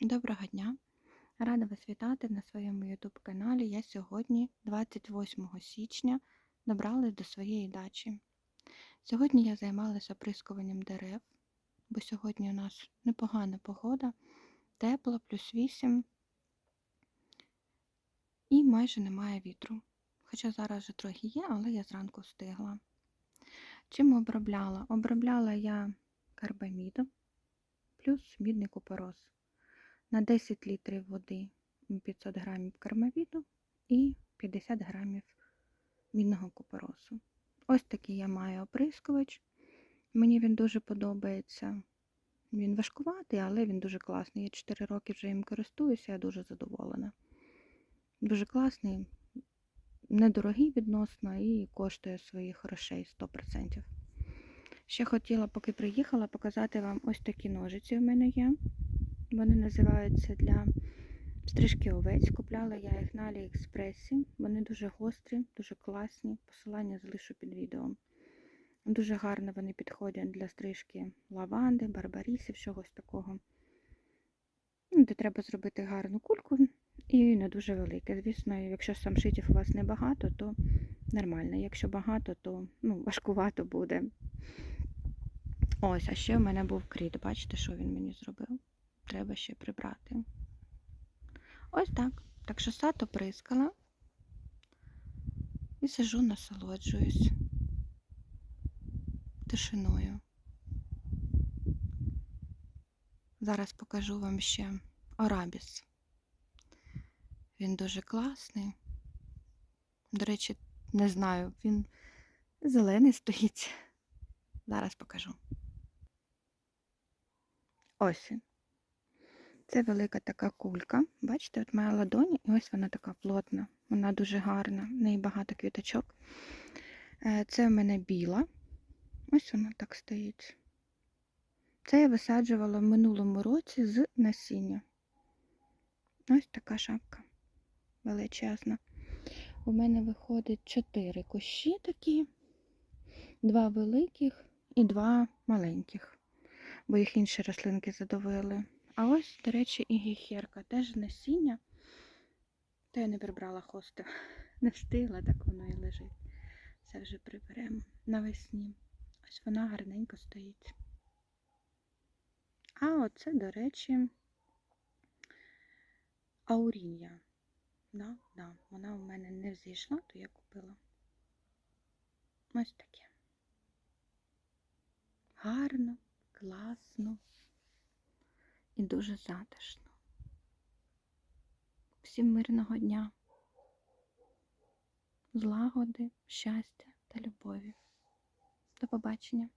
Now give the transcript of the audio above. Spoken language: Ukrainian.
Доброго дня! Рада вас вітати на своєму YouTube каналі. Я сьогодні, 28 січня, добралась до своєї дачі. Сьогодні я займалася оприскуванням дерев, бо сьогодні у нас непогана погода, тепло, плюс 8 і майже немає вітру. Хоча зараз вже трохи є, але я зранку встигла. Чим обробляла? Обробляла я карбамідом плюс мідний купорос на 10 літрів води 500 грамів кармавіду і 50 грамів мідного купоросу. Ось такий я маю оприскувач. Мені він дуже подобається. Він важкуватий, але він дуже класний. Я 4 роки вже їм користуюся, я дуже задоволена. Дуже класний, недорогий відносно і коштує своїх грошей 100%. Ще хотіла, поки приїхала, показати вам ось такі ножиці у мене є. Вони називаються для стрижки овець. Купляла я їх на Аліекспресі. Вони дуже гострі, дуже класні. Посилання залишу під відео. Дуже гарно вони підходять для стрижки лаванди, барбарісів, чогось такого. Ну, Де треба зробити гарну кульку і не дуже велике. Звісно, якщо самшитів у вас небагато, то нормально. Якщо багато, то ну, важкувато буде. Ось, а ще в мене був кріт. Бачите, що він мені зробив? Треба ще прибрати. Ось так. Так що сад оприскала і сижу, насолоджуюсь тишиною. Зараз покажу вам ще Орабіс. Він дуже класний. До речі, не знаю, він зелений стоїть. Зараз покажу. Ось він. Це велика така кулька. Бачите, от моя ладонь, і ось вона така плотна, вона дуже гарна, в неї багато квіточок. Е, Це в мене біла. Ось вона так стоїть. Це я висаджувала в минулому році з насіння. Ось така шапка величезна. У мене виходить чотири кущі такі, два великих і два маленьких, бо їх інші рослинки задавили. А ось, до речі, і гіхерка теж насіння. Та я не прибрала хости. Не встигла, так воно і лежить. Це вже приберемо навесні. Ось вона гарненько стоїть. А оце, до речі, аурінія. Да, да, вона у мене не взійшла, то я купила. Ось таке. Гарно, класно і дуже затишно. Всім мирного дня, злагоди, щастя та любові. До побачення!